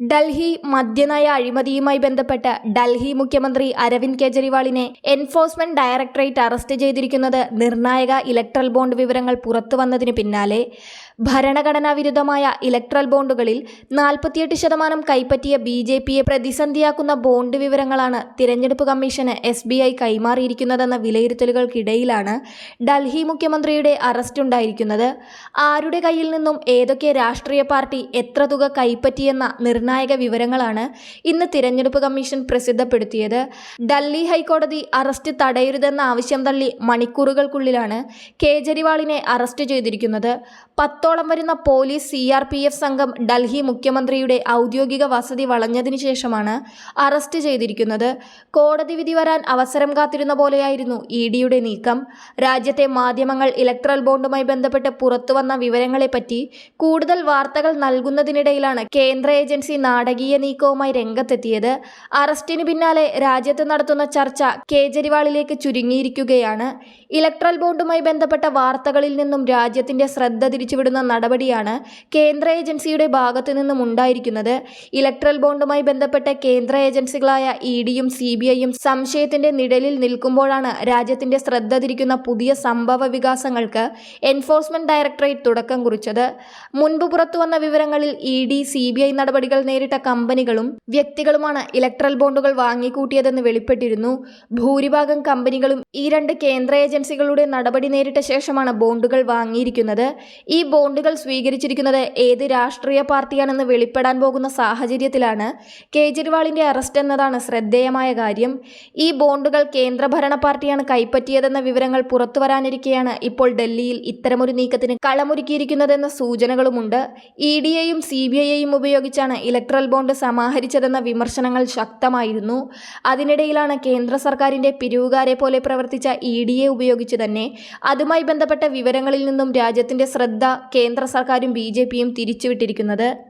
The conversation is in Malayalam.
ഡൽഹി മദ്യനയ അഴിമതിയുമായി ബന്ധപ്പെട്ട് ഡൽഹി മുഖ്യമന്ത്രി അരവിന്ദ് കെജ്രിവാളിനെ എൻഫോഴ്സ്മെന്റ് ഡയറക്ടറേറ്റ് അറസ്റ്റ് ചെയ്തിരിക്കുന്നത് നിർണായക ഇലക്ട്രൽ ബോണ്ട് വിവരങ്ങൾ പുറത്തുവന്നതിന് പിന്നാലെ ഭരണഘടനാ വിരുദ്ധമായ ഇലക്ട്രൽ ബോണ്ടുകളിൽ നാൽപ്പത്തിയെട്ട് ശതമാനം കൈപ്പറ്റിയ ബി ജെ പിയെ പ്രതിസന്ധിയാക്കുന്ന ബോണ്ട് വിവരങ്ങളാണ് തിരഞ്ഞെടുപ്പ് കമ്മീഷന് എസ് ബി ഐ കൈമാറിയിരിക്കുന്നതെന്ന വിലയിരുത്തലുകൾക്കിടയിലാണ് ഡൽഹി മുഖ്യമന്ത്രിയുടെ അറസ്റ്റ് ഉണ്ടായിരിക്കുന്നത്. ആരുടെ കയ്യിൽ നിന്നും ഏതൊക്കെ രാഷ്ട്രീയ പാർട്ടി എത്ര തുക കൈപ്പറ്റിയെന്ന നിർണായക വിവരങ്ങളാണ് ഇന്ന് തിരഞ്ഞെടുപ്പ് കമ്മീഷൻ പ്രസിദ്ധപ്പെടുത്തിയത്. ഡൽഹി ഹൈക്കോടതി അറസ്റ്റ് തടയരുതെന്ന ആവശ്യം തള്ളി മണിക്കൂറുകൾക്കുള്ളിലാണ് കേജരിവാളിനെ അറസ്റ്റ് ചെയ്തിരിക്കുന്നത്. പത്തോളം വരുന്ന police C R P F സംഘം ഡൽഹി മുഖ്യമന്ത്രിയുടെ ഔദ്യോഗിക വസതി വളഞ്ഞതിനു ശേഷമാണ് അറസ്റ്റ് ചെയ്തിരിക്കുന്നത്. കോടതി വിധി വരാൻ അവസരം കാത്തിരുന്ന പോലെയായിരുന്നു ഇ ഡിയുടെ നീക്കം. രാജ്യത്തെ മാധ്യമങ്ങൾ ഇലക്ട്രൽ ബോണ്ടുമായി ബന്ധപ്പെട്ട് പുറത്തുവന്ന വിവരങ്ങളെപ്പറ്റി കൂടുതൽ വാർത്തകൾ നൽകുന്നതിനിടയിലാണ് കേന്ദ്ര ഏജൻസി നാടകീയ നീക്കവുമായി രംഗത്തെത്തിയത്. അറസ്റ്റിന് പിന്നാലെ രാജ്യത്ത് നടത്തുന്ന ചർച്ച കേജ്രിവാളിലേക്ക് ചുരുങ്ങിയിരിക്കുകയാണ്. ഇലക്ട്രൽ ബോണ്ടുമായി ബന്ധപ്പെട്ട വാർത്തകളിൽ നിന്നും രാജ്യത്തിന്റെ ശ്രദ്ധ തിരിച്ചുവിടുന്ന നടപടിയാണ് കേന്ദ്ര ഏജൻസിയുടെ ഭാഗത്തു നിന്നും ഉണ്ടായിരിക്കുന്നത്. ഇലക്ട്രൽ ബോണ്ടുമായി ബന്ധപ്പെട്ട കേന്ദ്ര ഏജൻസികളായ ഇ ഡിയും സി ബി ഐയും സംശയത്തിന്റെ നിഴലിൽ നിൽക്കുമ്പോഴാണ് രാജ്യത്തിന്റെ ശ്രദ്ധ തിരിക്കുന്ന പുതിയ സംഭവ വികാസങ്ങൾക്ക് എൻഫോഴ്സ്മെന്റ് ഡയറക്ടറേറ്റ് തുടക്കം കുറിച്ചത്. മുൻപ് പുറത്തുവന്ന വിവരങ്ങളിൽ E D C B I നടപടികൾ നേരിട്ട കമ്പനികളും വ്യക്തികളുമാണ് ഇലക്ട്രൽ ബോണ്ടുകൾ വാങ്ങിക്കൂട്ടിയതെന്ന് വെളിപ്പെട്ടിരുന്നു. ഭൂരിഭാഗം കമ്പനികളും ഈ രണ്ട് കേന്ദ്ര ഏജൻസികളുടെ നടപടി നേരിട്ട ശേഷമാണ് ബോണ്ടുകൾ വാങ്ങിയിരിക്കുന്നത്. ഈ ബോണ്ടുകൾ സ്വീകരിച്ചിരിക്കുന്നത് ഏത് രാഷ്ട്രീയ പാർട്ടിയാണെന്ന് വെളിപ്പെടാൻ പോകുന്ന സാഹചര്യത്തിലാണ്. കേജ്രിവാളിന്റെ അറസ്റ്റ് എന്നതാണ് ശ്രദ്ധേയമായ കാര്യം. ഈ ബോണ്ടുകൾ കേന്ദ്രഭരണ പാർട്ടിയാണ് കൈപ്പറ്റിയതെന്ന വിവരങ്ങൾ പുറത്തുവരാനിരിക്കെയാണ് ഇപ്പോൾ ഡൽഹിയിൽ ഇത്തരമൊരു നീക്കത്തിന് കളമൊരുക്കിയിരിക്കുന്നതെന്ന സൂചനകളുമുണ്ട്. ഇ ഡി എയും സി ബി ഐയെയും ഉപയോഗിച്ചാണ് ഇലക്ട്രൽ ബോണ്ട് സമാഹരിച്ചതെന്ന വിമർശനങ്ങൾ ശക്തമായിരുന്നു. അതിനിടയിലാണ് കേന്ദ്ര സർക്കാരിന്റെ പിരിവുകാരെ പോലെ പ്രവർത്തിച്ച ഇ ഡി ഡിയെ ഉപയോഗിച്ച് തന്നെ. അതുമായി ബന്ധപ്പെട്ട വിവരങ്ങളിൽ നിന്നും രാജ്യത്തിന്റെ ശ്രദ്ധ കേന്ദ്ര സർക്കാരും ബി ജെ പിയും തിരിച്ചുവിട്ടിരിക്കുന്നത്.